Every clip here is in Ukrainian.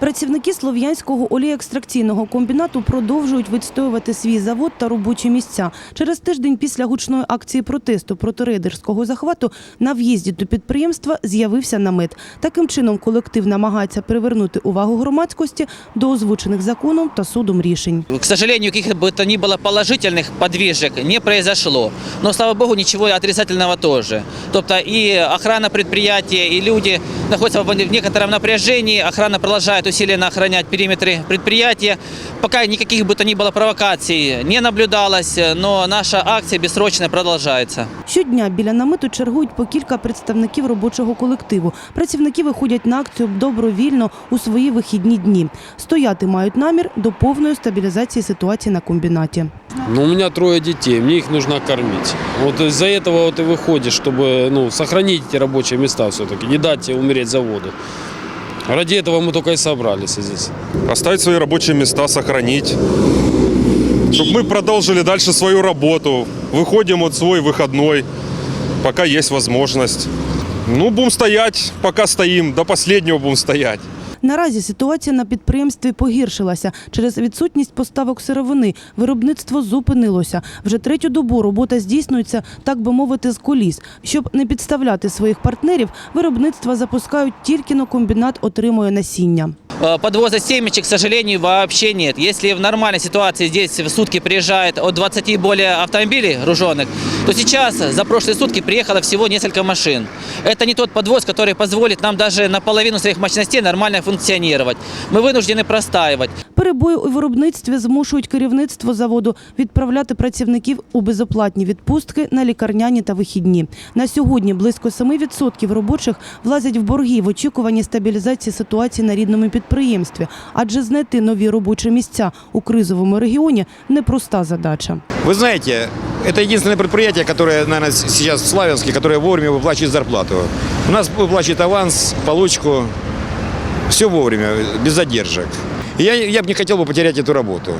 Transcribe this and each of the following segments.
Працівники Слов'янського олієекстракційного комбінату продовжують відстоювати свій завод та робочі місця. Через тиждень після гучної акції протесту проти рейдерського захвату на в'їзді до підприємства з'явився намет. Таким чином колектив намагається привернути увагу громадськості до озвучених законом та судом рішень. К сожалению, каких бы то ни было положительных подвижек не произошло. Но, слава богу, ничего отрицательного тоже. Тобто и охрана предприятия, и люди находятся в некотором напряжении. Охрана продолжает усиленно охранять периметры предприятия. Пока никаких бы то ни было провокаций не наблюдалось, но наша акция бессрочно продолжается. Щодня біля намету чергують по кілька представників робочого колективу. Працівники виходять на акцію добровільно у свої вихідні дні. Стояти мають намір до повної стабілізації ситуації на комбінаті. Ну, у меня трое детей, мне их нужно кормить. Вот из-за этого вот и выходишь, чтобы ну, сохранить эти рабочие места все-таки, не дать умереть заводу. Ради этого мы только и собрались здесь. оставить свои рабочие места, сохранить, чтобы мы продолжили дальше свою работу. Выходим вот свой выходной, пока есть возможность. Ну, будем стоять, пока стоим, до последнего будем стоять. Наразі ситуація на підприємстві погіршилася. Через відсутність поставок сировини виробництво зупинилося. Вже третю добу робота здійснюється, так би мовити, з коліс. Щоб не підставляти своїх партнерів, виробництва запускають тільки но комбінат отримує насіння. Э, Подвоза семечек, к сожалению, вообще нет. Если в нормальной ситуации здесь в сутки приезжает от 20 и более автомобилей груженных, то сейчас за прошлые сутки приехало всего несколько машин. Это не тот подвоз, который позволит нам даже наполовину своих мощностей нормально функционировать. Мы вынуждены простаивать. Перебої у виробництві змушують керівництво заводу відправляти працівників у безоплатні відпустки на лікарняні та вихідні. На сьогодні близько 7% робочих влазять в борги в очікуванні стабілізації ситуації на рідному підприємстві, адже знайти нові робочі місця у кризовому регіоні непроста задача. Вы знаете, это единственное предприятие, которое, наверное, сейчас в Славянске, которое вовремя выплачивает зарплату. У нас выплачивает аванс, получку, все вовремя, без задержек. И я, я бы не хотел бы потерять эту работу.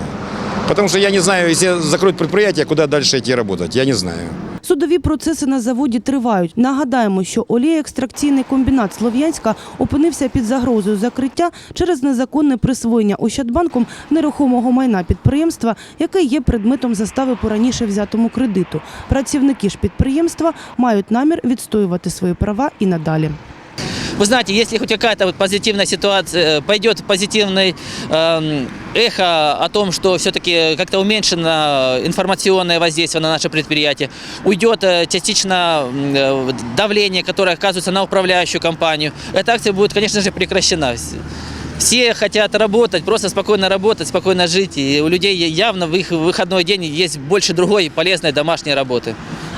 Потому что я не знаю, если закроют предприятие, куда дальше идти работать, я не знаю. Судові процеси на заводі тривають. Нагадаємо, що олієекстракційний комбінат Слов'янська опинився під загрозою закриття через незаконне присвоєння Ощадбанком нерухомого майна підприємства, яке є предметом застави по раніше взятому кредиту. Працівники ж підприємства мають намір відстоювати свої права і надалі. Вы знаете, если хоть какая-то вот позитивная ситуация, э, пойдет позитивный эм, эхо о том, что все-таки как-то уменьшено информационное воздействие на наше предприятие, уйдет э, частично э, давление, которое оказывается на управляющую компанию, эта акция будет, конечно же, прекращена. Все хотят работать, просто спокойно работать, спокойно жить. И у людей явно в их выходной день есть больше другой полезной домашней работы.